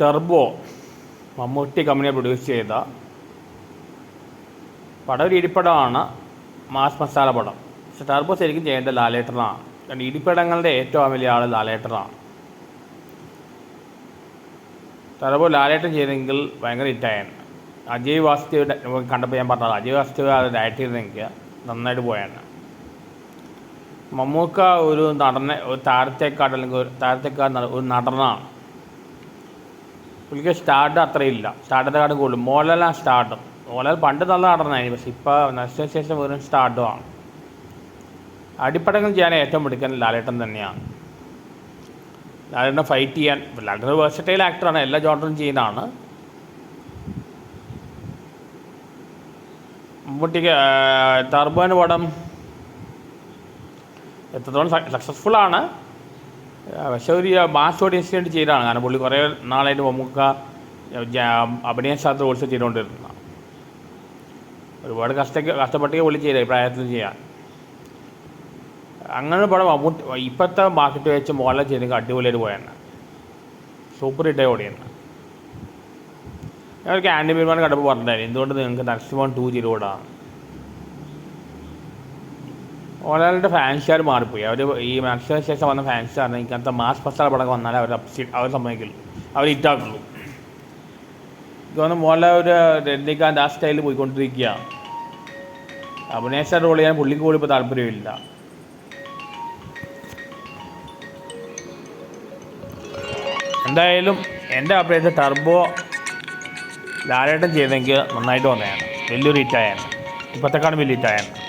Turbo Mammootty company produce ചെയ്ത പടം ഒരു ഇടിപ്പടമാണ് മാസ് മസാല പടം. പക്ഷെ ടെർബോ ശരിക്കും ചെയ്യേണ്ട ലാലേട്ടനാണ്. കാരണം ഇടിപ്പടങ്ങളുടെ ഏറ്റവും വലിയ ആൾ ലാലേട്ടനാണ്. ടെർബോ ലാലേട്ടൻ ചെയ്തെങ്കിൽ ഭയങ്കര ഹിറ്റായാണ് അജയ് വാസ്തവ് കണ്ടപ്പോൾ ഞാൻ പറഞ്ഞത് അജയ് വാസ്തു അത് ഡയറക്റ്റ് ചെയ്തെങ്കിൽ നന്നായിട്ട് പോയാണ് മമ്മൂക്ക ഒരു നടനെ ഒരു താരത്തെക്കാട് അല്ലെങ്കിൽ ഒരു താരത്തെക്കാട് ഒരു നടനാണ്. പുള്ളിക്ക് സ്റ്റാർട്ട് അത്രയില്ല. സ്റ്റാർട്ടത്തെക്കാട് കൂടും മോഹൻലാലാണ് സ്റ്റാർട്ട് മോഹൻലാൽ പണ്ട് നല്ല നടനായിരുന്നു പക്ഷെ ഇപ്പോൾ നഷ്ടത്തിന് ശേഷം വെറും സ്റ്റാർട്ടുമാണ് അടിപ്പടങ്ങൾ ചെയ്യാൻ ഏറ്റവും പിടിക്കാൻ ലാലേട്ടൻ തന്നെയാണ്. ലാലേട്ടനെ ഫൈറ്റ് ചെയ്യാൻ ലാലേട്ടൻ വേഴ്സറ്റൈൽ ആക്ടറാണ് എല്ലാ ജോണറും ചെയ്യുന്നതാണ്. മമ്മൂട്ടിക്ക് ടർബോന് പടം എത്രത്തോളം സക്സസ്ഫുൾ ആണ്. പക്ഷെ ഒരു മാസ് ഓഡിയൻസിന് വേണ്ടി ചെയ്തതാണ്. കാരണം പുള്ളി കുറേ നാളായിട്ട് മമ്മൂക്ക അഭിനയ ശാസ്ത്ര കോഴ്സ് ചെയ്തുകൊണ്ടിരുന്ന. ഒരുപാട് കഷ്ട കഷ്ടപ്പെട്ടേ പുള്ളി ചെയ്ത പ്രായത്തിൽ ചെയ്യാൻ. അങ്ങനെ പടം മമ്മൂട്ടി ഇപ്പോഴത്തെ മാർക്കറ്റ് വെച്ച് മോളെ ചെയ്തെങ്കിൽ അടിപൊളിയായിട്ട് പോയാണ് സൂപ്പർ ഹിറ്റ് ഓടിയാണ് ഒരു ആൻഡി ബീർമാൻ കണ്ടപ്പോൾ പറഞ്ഞിട്ടുണ്ടായിരുന്നു. എന്തുകൊണ്ട് നിങ്ങൾക്ക് നരസിംഹം ടു ചെയ്തുകൂടാണ് മോഹൻലാലിന്റെ ഫാൻസുകാർ മാറിപ്പോയി. അവർ ഈ മത്സരത്തിന് ശേഷം വന്ന ഫാൻസ് കാരണം ഇങ്ങനത്തെ മാസ് മസാല പടം വന്നാൽ അവർ അവർ സമ്മതിക്കുള്ളൂ. അവർ ഇറ്റാക്കുള്ളൂ തോന്നുന്നു മോഹൻലാൽ ഒരു രജനീകാന്ത് ആ സ്റ്റൈലിൽ പോയിക്കൊണ്ടിരിക്കുക അഭിനേഷ റോൾ ചെയ്യാൻ പുള്ളിക്ക് പോലും ഇപ്പോൾ താല്പര്യമില്ല. എന്തായാലും എന്റെ അഭിപ്രായത്തിൽ ടർബോ ലാലേട്ടൻ ചെയ്തെങ്കിൽ നന്നായിട്ട് വന്നതാണ്. വലിയൊരു ഹിറ്റായാണ് ഇപ്പോഴത്തെക്കാളും വലിയ ഹിറ്റായാണ്